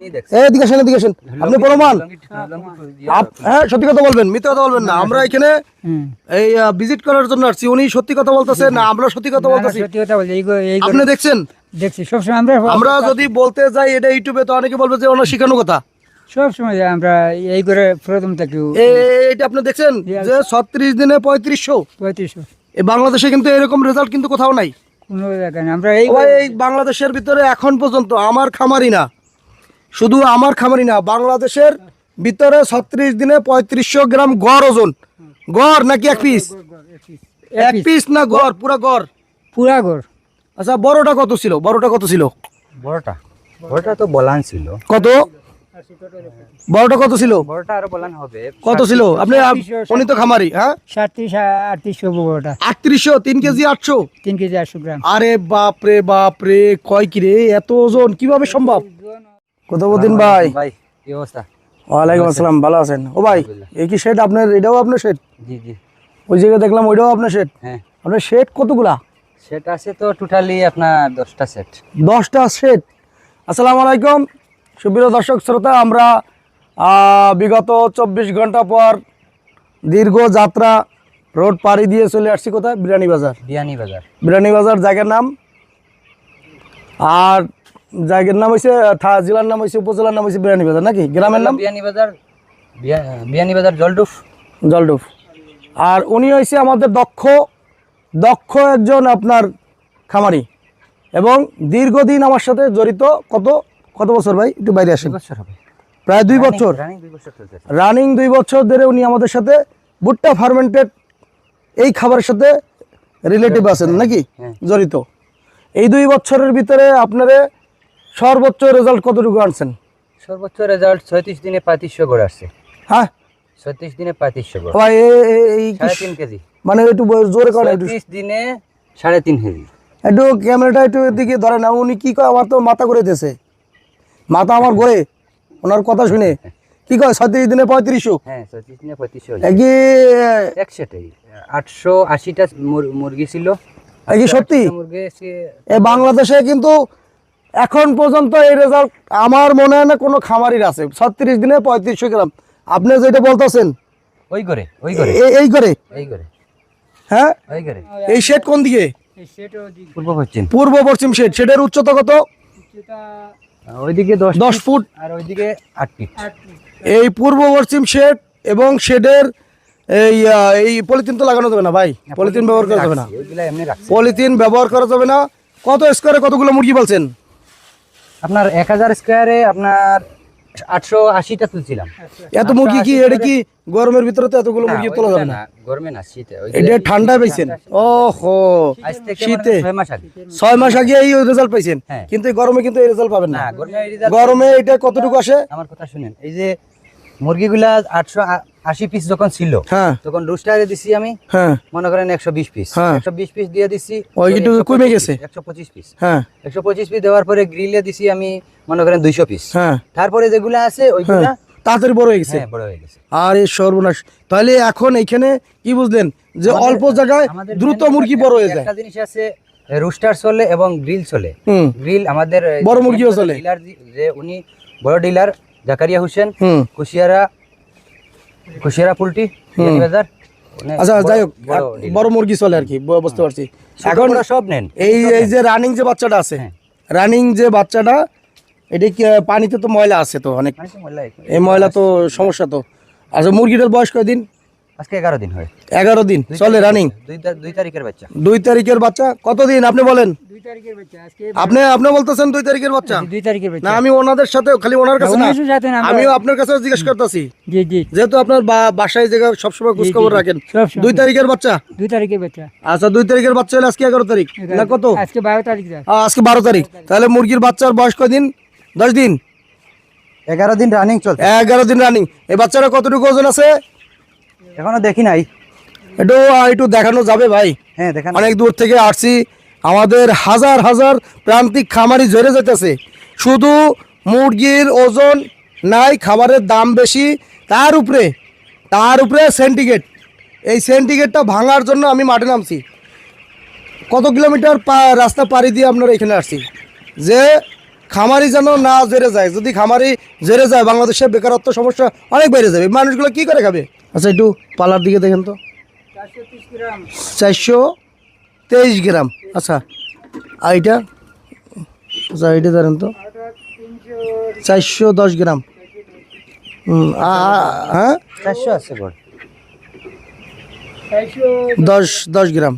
এই আসেন এদিকে আসেন। আপনি প্রমাণ। হ্যাঁ সত্যি কথা বলবেন মিথ্যা কথা বলবেন না। আমরা এখানে এই ভিজিট করার জন্য আসছি। উনি সত্যি কথা বলতেছে না আমরা সত্যি কথা বলতেছি। সত্যি কথা বলছি। এই গো- এই আপনি দেখছেন? দেখছি সবসময় আমরা আমরা যদি বলতে যাই এটা ইউটিউবে তো অনেকে বলবে যে ওনার শিখানো কথা। সব সময় আমরা এই করে প্রথম থেকে এ- এটা আপনি দেখছেন? যে ছত্রিশ দিনে পঁয়ত্রিশশো। পঁয়ত্রিশশো। বাংলাদেশে কিন্তু এরকম রেজাল্ট কিন্তু কোথাও নাই। কোনো জায়গায় আমরা এই বাংলাদেশের ভিতরে এখন পর্যন্ত আমার খামারি না। শুধু আমার খামারি না বাংলাদেশের ভিতরে ছত্রিশ দিনে পঁয়ত্রিশশো গ্রাম গড় ওজন। গড় নাকি এক পিস এক পিস না গড়? পুরা গড়? পুরা ঘর আচ্ছা বড়টা কত ছিল? বড়টা কত ছিল? বড়টা? বড়টা তো বলান ছিল। কত? বড়টা কত ছিল? বড়টা আরও বলান হবে। কত ছিল? আপনি উনি তো খামারি হ্যাঁ? আটত্রিশশো বড়টা। তিন কেজি আটশো? তিন কেজি আটশো গ্রাম। আরে বাপ রে বাপ রে কয় কি রে এত ওজন কীভাবে সম্ভব? কতদিন ভাই। ভাই কি অবস্থা? ওয়ালাইকুম আসসালাম ভালো আছেন। ও ভাই এই কি শেড আপনার? এটাও আপনার শেড জি জি। ওই জায়গায় দেখলাম ওইটাও আপনার শেড হ্যাঁ। আপনার শেড কতগুলা? সেটা আছে তো টোটালি আপনার দশটা সেট দশটা শেড আসসালামু আলাইকুম। সুপ্রিয় দর্শক শ্রোতা আমরা বিগত চব্বিশ ঘণ্টা পর দীর্ঘ যাত্রা রোড পাড়ি দিয়ে চলে আসছি কোথায়? বিরানি বাজার বিয়ানি বাজার বিরানি বাজার জায়গার নাম। আর জায়গার নাম হয়েছে থা- জেলার নাম হয়েছে উপজেলার নাম হয়েছে বিরানি বাজার নাকি? গ্রামের নাম? বিয়ানি বাজার বিয়া- বিয়ানি বাজার জলডুফ। জলডুফ। আর উনি হয়েছে আমাদের দক্ষ দক্ষ একজন আপনার খামারি। এবং দীর্ঘদিন আমার সাথে জড়িত কত কত বছর ভাই? একটু বাইরে আসেন। প্রায় দুই বছর। রানিং দুই বছর ধরে উনি আমাদের সাথে ভুট্টা ফার্মেন্টেড এই খাবারের সাথে রিলেটিভ আছেন নাকি? হ্যাঁ। জড়িত। এই দুই বছরের ভিতরে আপনারে সর্বোচ্চ রেজাল্ট কতটুকু আনছেন? সর্বোচ্চ রেজাল্ট ছয়ত্রিশ দিনে পঁয়ত্রিশশো করে আসছে। হ্যাঁ? ছত্রিশ দিনে পঁয়ত্রিশশো করে। এই তিন কেজি। মানে একটু জোরে করে ছত্রিশ দিনে সাড়ে তিন কেজি। একটু ক্যামেরাটা একটু এদিকে ধরে না উনি কি কয় আমার তো মাথা করে দিয়েছে। মাথা আমার ঘরে। ওনার কথা শুনে। কি কয় ছত্রিশ দিনে পঁয়ত্রিশশো? হ্যাঁ ছত্রিশ দিনে পঁয়ত্রিশশো একসাথেই আটশো আশিটা মুরগি ছিল। সত্যি? এ বাংলাদেশে কিন্তু এখন পর্যন্ত এই রেজাল্ট আমার মনে হয় না কোনো খামারির আছে। ছত্রিশ দিনে পঁয়ত্রিশশো গ্রাম। আপনি যেটা বলতেছেন ওই করে ওই করে। এই করে? এই করে। হ্যাঁ? ওই করে। এই শেড কোন দিকে? পূর্ব পশ্চিম। পূর্ব পশ্চিম শেড শেডের উচ্চতা কত? ওইদিকে দশ দশ ফুট। আর ওইদিকে আট ফিট এই পূর্ব পশ্চিম শেড এবং শেডের এই এই পলিথিন তো লাগানো যাবে না ভাই? পলিথিন ব্যবহার করা যাবে না। ওইগুলা এমনি রাখছি। পলিথিন ব্যবহার করা যাবে না। কত স্কোয়ারে কতগুলো মুরগি বলছেন আপনার এক হাজার স্কোয়ারে আপনার আটশো আশিটা তুলছিলাম এত মুরগি কি এটা কি গরমের ভিতরে তো এতগুলো মুরগি তোলা যাবে না? গরমে না শীতে। এটা ঠান্ডা পাইছেন? ও হো শীতে। ছয় মাস আগে। এই রেজাল্ট পাইছেন? হ্যাঁ। কিন্তু গরমে কিন্তু এই রেজাল্ট পাবেন না। গরমে এটা কতটুকু আসে? আমার কথা শুনেন এই যে মুরগিগুলা আটশো আশি পিস যখন ছিল হ্যাঁ। তখন রুস্টারে দিছি আমি হ্যাঁ। মনে করেন একশো বিশ পিস হ্যাঁ। একশো বিশ পিস দিয়ে দিছি কমে গেছে। একশো পঁচিশ পিস হ্যাঁ। একশো পঁচিশ পিস দেওয়ার পরে গ্রিলে দিছি আমি মনে করেন দুইশো পিস হ্যাঁ। তারপরে যেগুলো আছে ওইগুলা তাড়াতাড়ি বড় হয়ে গেছে। হ্যাঁ বড় হয়ে গেছে। আর সর্বনাশ। তাহলে এখন এইখানে কি বুঝলেন? যে অল্প জায়গায় দ্রুত মুরগি বড় হয়ে যায়। একটা জিনিস আছে রুস্টার চলে এবং গ্রিল চলে। গ্রিল আমাদের বড় মুরগিও চলে। ডিলার যে উনি বড় ডিলার জাকারিয়া হোসেন কুশিয়ারা কুশিয়ারা পুলটি বাজার আচ্ছা যাই হোক বড় মুরগি চলে আর কি বুঝতে পারছি। এখন সব নেন। এই এই যে রানিং যে বাচ্চাটা আছে হ্যাঁ। রানিং যে বাচ্চাটা এটা কি পানিতে তো ময়লা আছে তো অনেক? মানে এই ময়লা তো সমস্যা তো। আচ্ছা মুরগিটার বয়স কয়দিন? আজকে এগারো দিন হয় এগারো দিন চলে রানিং দুই তারিখের বাচ্চা। দুই তারিখের বাচ্চা? কতদিন? আপনি বলেন। দুই তারিখের বাচ্চা আজকে আপনি আপনি বলতেছেন দুই তারিখের বাচ্চা? দুই তারিখের না আমি ওনাদের সাথে খালি ওনার কাছে না উনিশের সাথে না, আমরা- আমিও আপনার কাছে জিজ্ঞেস করতেছি। জি জি। যেহেতু আপনার বাসায় জায়গা সবসময় খোঁজ খবর রাখেন। দুই তারিখের বাচ্চা? দুই তারিখের বাচ্চা। আচ্ছা দুই তারিখের বাচ্চা হলে আজকে এগারো তারিখ। না কত? আজকে বারো তারিখ আজকে বারো তারিখ। তাহলে মুরগির বাচ্চার বয়স কদিন দশ দিন? এগারো দিন রানিং চলছে। এগারো দিন রানিং এই বাচ্চারা কতটুকু ওজন আছে? এখনও দেখি নাই। একটু একটু দেখানো যাবে ভাই। হ্যাঁ দেখেন। অনেক দূর থেকে আসছি। আমাদের হাজার হাজার প্রান্তিক খামারি ঝরে যেতেছে। শুধু মুরগির ওজন নাই খাবারের দাম বেশি। তার উপরে তার উপরে সেন্টিগেট এই সেন্টিগেটটা ভাঙার জন্য আমি মাঠে নামছি। কত কিলোমিটার পা রাস্তা পাড়ি দিয়ে আপনারা এখানে আসছি। যে খামারি যেন না জেরে যায়। যদি খামারি জেরে যায় বাংলাদেশের বেকারত্ব সমস্যা অনেক বেড়ে যাবে। মানুষগুলো কি করে খাবে? আচ্ছা একটু পালার দিকে দেখেন তো। চারশো তেইশ গ্রাম। আচ্ছা আর এটা? আচ্ছা এটা ধরেন তো। চারশো দশ গ্রাম। হ্যাঁ? চারশো আছে দশ দশ গ্রাম।